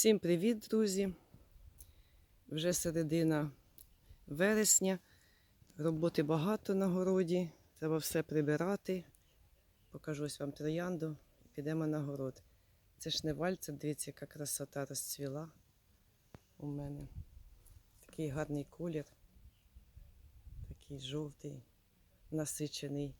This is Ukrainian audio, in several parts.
Всім привіт, друзі! Вже середина вересня. Роботи багато на городі. Треба все прибирати. Покажу ось вам троянду. Підемо на город. Це ж не вальця, дивіться, яка красота розцвіла у мене. Такий гарний колір. Такий жовтий, насичений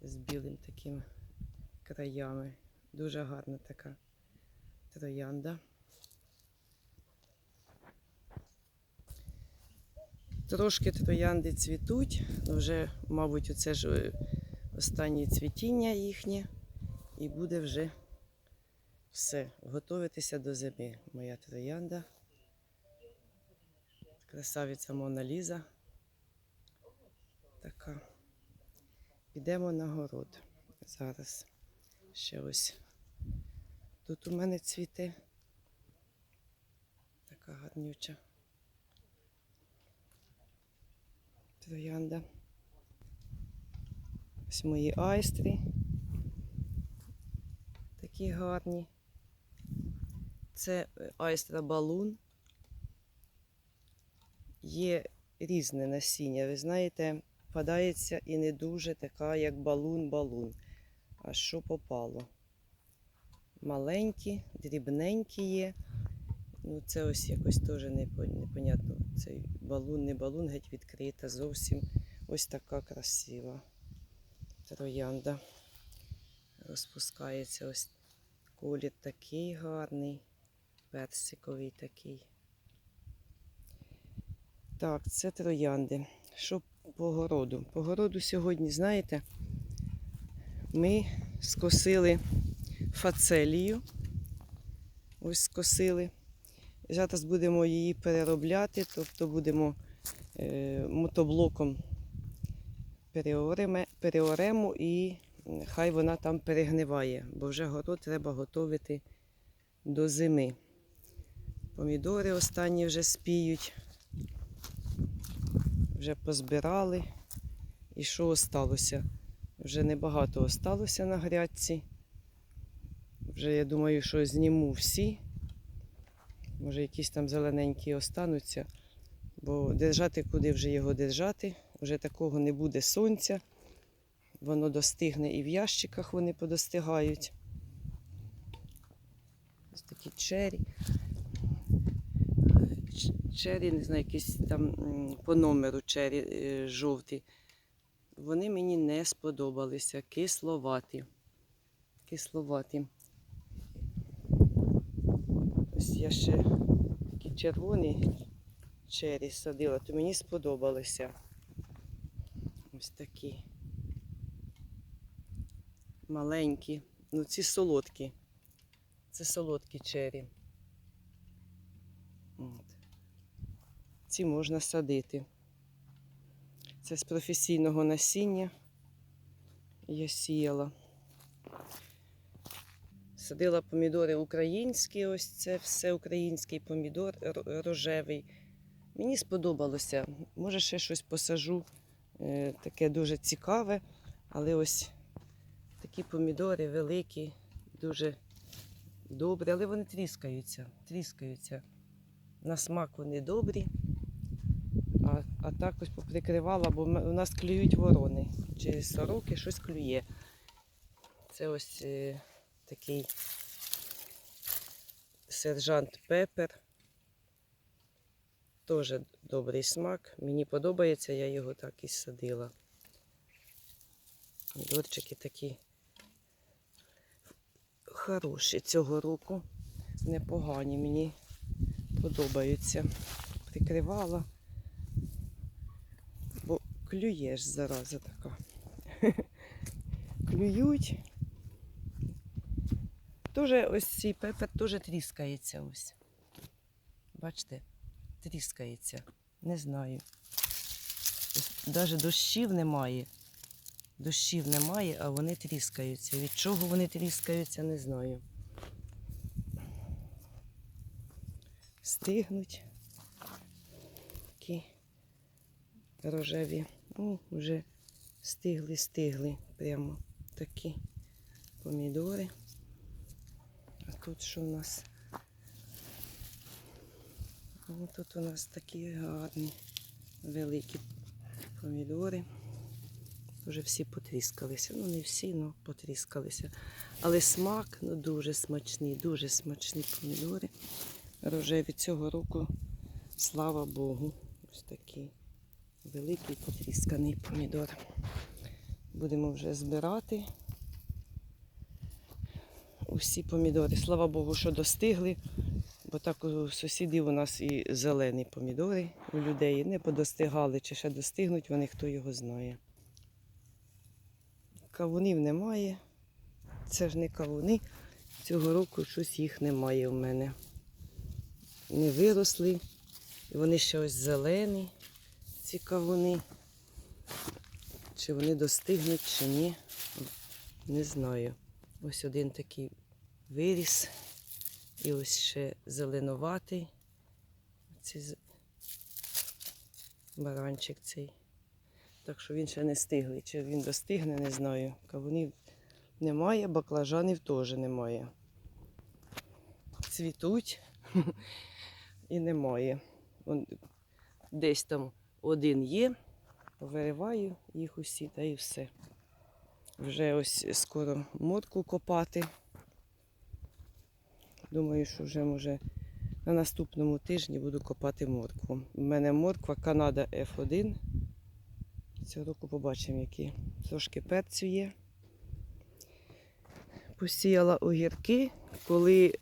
з білим таким краями. Дуже гарна така троянда. Трошки троянди цвітуть, вже, мабуть, оце ж е, останнє цвітіння їхнє, і буде вже все, готуватися до зими. Моя троянда. Красавиця Мона Ліза. Така. Підемо на город. Зараз ще ось Тут у мене цвіте. Така гарнюча. Троянда. Ось мої айстри. Такі гарні. Це е, айстра балун. Є різне насіння. Ви знаєте, впадається і не дуже така, як балун-балун. А що попало? маленькі, дрібненькі є. Ну, це ось якось теж непонятно. Цей балун, не балун, геть відкрита зовсім. Ось така красива троянда. Розпускається ось колір такий гарний, персиковий такий. Так, це троянди. Що по городу? По городу сьогодні, знаєте, ми скосили фацелію. Ось скосили. Зараз будемо її переробляти, тобто будемо е, мотоблоком переоремо і хай вона там перегниває, бо вже город треба готувати до зими. Помідори останні вже спіють, вже позбирали. І що осталося? Вже небагато осталося на грядці. Вже я думаю, що зніму всі. Може, якісь там зелененькі остануться. Бо держати, куди вже його держати, вже такого не буде сонця. Воно достигне і в ящиках вони подостигають. Ось такі чері. Чері, не знаю, якісь там по номеру чері е, жовті. Вони мені не сподобалися. Кисловаті. Кисловаті. Ось я ще червоні чері садила, то мені сподобалися. Ось такі. Маленькі. Ну, ці солодкі. Це солодкі чері. Ці можна садити. Це з професійного насіння я сіяла. Садила помідори українські, ось це все український помідор рожевий. Мені сподобалося. Може, ще щось посажу е, таке дуже цікаве, але ось такі помідори великі, дуже добрі, але вони тріскаються. тріскаються. На смак вони добрі. А, а так ось поприкривала, бо у нас клюють ворони. Через сороки щось клює. Це ось е, такий сержант Пепер. Теж добрий смак. Мені подобається, я його так і садила. Помідорчики такі хороші цього року. Непогані, мені подобаються. Прикривала, бо клюєш зараза така. Клюють. Тоже ось цей пепер теж тріскається ось. Бачите, тріскається. Не знаю. Навіть дощів немає. Дощів немає, а вони тріскаються. Від чого вони тріскаються, не знаю. Стигнуть. Такі рожеві. Ну, вже стигли, стигли. Прямо такі помідори. Тут що у нас? Ну, Тут у нас такі гарні великі помідори. Вже всі потріскалися. Ну, не всі, але потріскалися. Але смак ну, дуже смачний, дуже смачні помідори. Рожеві цього року, слава Богу, ось такий великий потрісканий помідор. Будемо вже збирати усі помідори. Слава Богу, що достигли. Бо так у сусідів у нас і зелені помідори у людей не подостигали, чи ще достигнуть вони, хто його знає. Кавунів немає. Це ж не кавуни. Цього року щось їх немає в мене. Не виросли. І вони ще ось зелені, ці кавуни. Чи вони достигнуть, чи ні. Не знаю. Ось один такий виріс. І ось ще зеленуватий. Ці баранчик цей. Так що він ще не стиглий. Чи він достигне, не знаю. Кавунів немає, баклажанів теж немає. Цвітуть і немає. Вон Десь там один є, вириваю їх усі та і все. Вже ось скоро морку копати. Думаю, що вже може на наступному тижні буду копати моркву. У мене морква Канада F1. Цього року побачимо, які трошки перцю є. Посіяла огірки, коли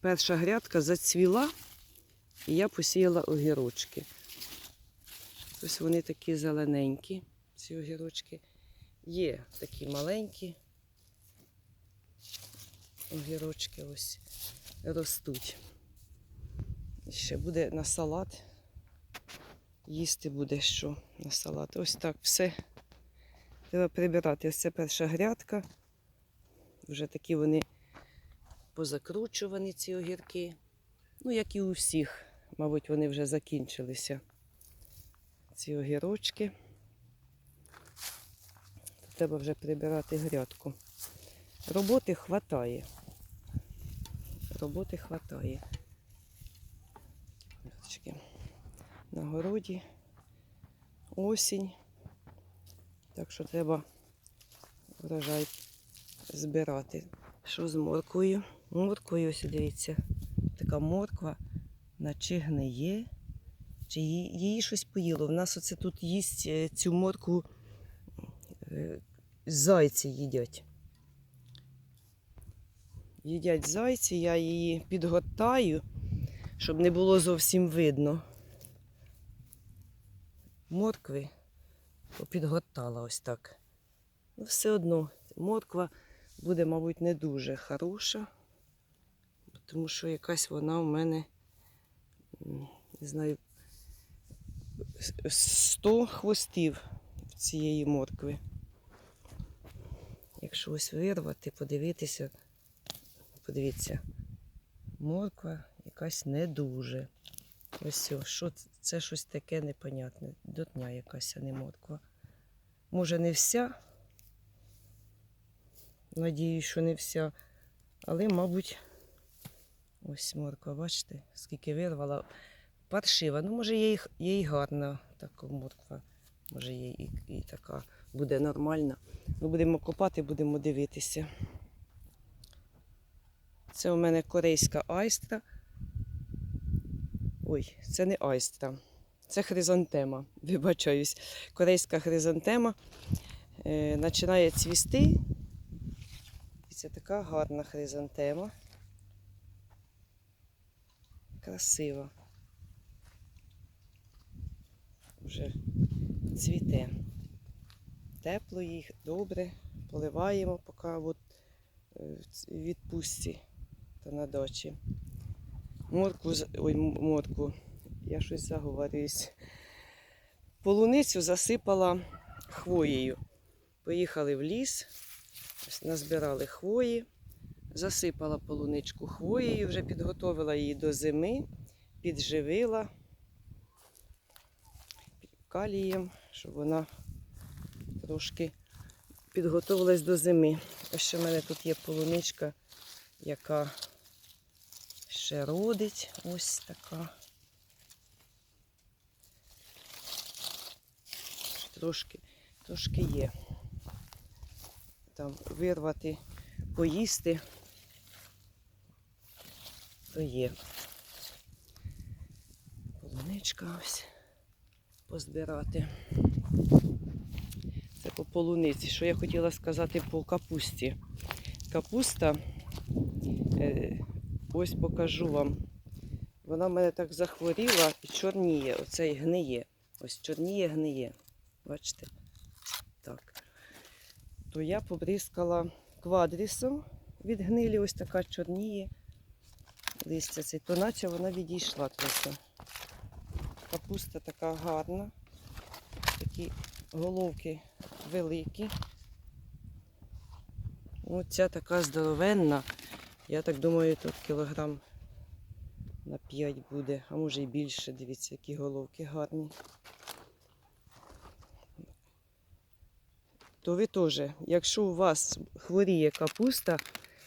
перша грядка зацвіла, і я посіяла огірочки. Ось вони такі зелененькі, ці огірочки. Є такі маленькі огірочки ось ростуть. І ще буде на салат. Їсти буде що на салат. Ось так все. Треба прибирати. Ось це перша грядка. Вже такі вони позакручувані, ці огірки. Ну, як і у всіх, мабуть, вони вже закінчилися. Ці огірочки. Треба вже прибирати грядку. Роботи хватає. Роботи хватає. На городі осінь. Так що треба врожай збирати. Що з морквою? Морквою, ось дивіться, така морква, наче гниє. Чи її, щось поїло? В нас оце тут їсть е, цю моркву е, зайці їдять. Їдять зайці, я її підгортаю, щоб не було зовсім видно. Моркви попідгортала ось так. Ну, все одно морква буде, мабуть, не дуже хороша, тому що якась вона у мене, не знаю, 100 хвостів цієї моркви. Якщо ось вирвати, подивитися, подивіться, морква якась не дуже. Ось що це? щось таке непонятне. Дотня якась, а не морква. Може, не вся. Надіюсь, що не вся. Але, мабуть, ось морква, бачите, скільки вирвала. Паршива. Ну, може, їй, їй гарна така морква. Може, їй і, і така буде нормальна. Ну, будемо копати, будемо дивитися. Це у мене корейська айстра. Ой, це не айстра. Це хризантема. Вибачаюсь. Корейська хризантема е, починає цвісти. І це така гарна хризантема. Красива. Вже цвіте. Тепло їх, добре. Поливаємо, поки от е, в відпустці та на дачі. Морку, ой, морку, я щось заговорююсь. Полуницю засипала хвоєю. Поїхали в ліс, назбирали хвої, засипала полуничку хвоєю, вже підготовила її до зими, підживила калієм, щоб вона трошки підготовилась до зими. Ось ще в мене тут є полуничка, яка ще родить ось така. Трошки, трошки є. Там вирвати, поїсти, то є. Полуничка ось позбирати. Це по полуниці. Що я хотіла сказати по капусті. Капуста. Е, ось покажу вам. Вона в мене так захворіла і чорніє. Оце і гниє. Ось чорніє, гниє. Бачите? Так. То я побризкала квадрісом від гнилі, ось така чорніє. Листя цей, то наче вона відійшла трохи. Капуста така гарна. Такі головки великі. Оця така здоровенна. Я так думаю, тут кілограм на 5 буде, а може і більше. Дивіться, які головки гарні. То ви теж, якщо у вас хворіє капуста,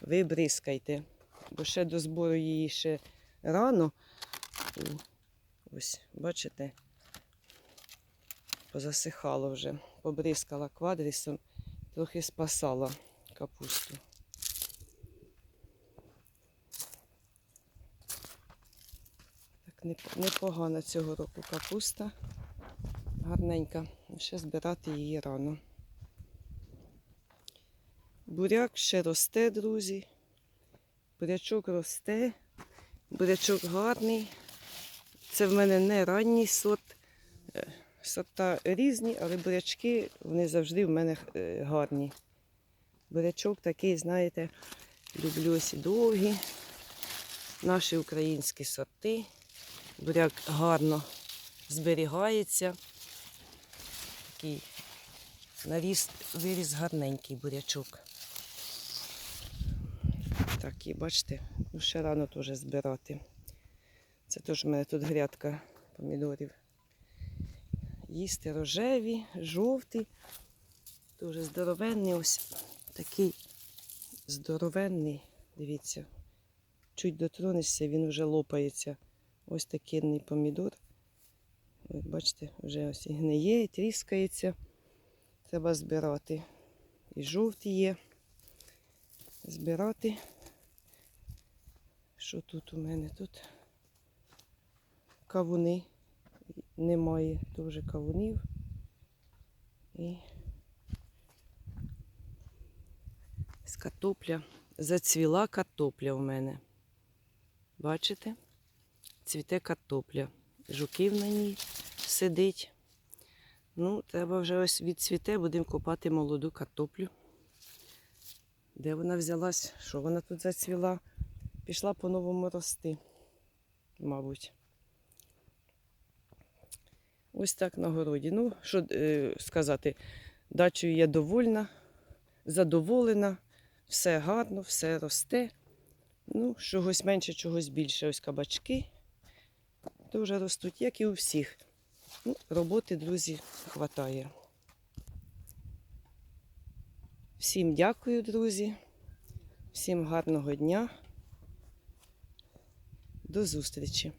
ви бризкайте. Бо ще до збору її ще рано. Ось, бачите, позасихало вже. Побризкала квадрісом, трохи спасала капусту. Непогана цього року капуста. Гарненька. Ще збирати її рано. Буряк ще росте, друзі. Бурячок росте. Бурячок гарний. Це в мене не ранній сорт. Е, Сорта різні, але бурячки вони завжди в мене е, гарні. Бурячок такий, знаєте, люблю ось довгі. Наші українські сорти. Буряк гарно зберігається. Такий наріс, виріс гарненький бурячок. Так, і бачите, ну ще рано теж збирати. Це теж в мене тут грядка помідорів. Їсти рожеві, жовті. Дуже здоровенний ось такий здоровенний. Дивіться. Чуть дотронешся, він вже лопається. Ось такий помідор. Ось, бачите, вже ось і гниє, і тріскається. Треба збирати. І жовті є. Збирати. Що тут у мене? Тут кавуни. Немає теж кавунів. І з картопля. Зацвіла картопля у мене. Бачите? Цвіте картопля. Жуків на ній сидить. Ну, треба вже ось відцвіте, будемо копати молоду картоплю. Де вона взялась? Що вона тут зацвіла? Пішла по-новому рости, мабуть. Ось так на городі. Ну, що е, сказати, дачею я довольна, задоволена, все гарно, все росте. Ну, чогось менше, чогось більше. Ось кабачки дуже ростуть, як і у всіх. Ну, роботи, друзі, хватає. Всім дякую, друзі. Всім гарного дня. До зустрічі!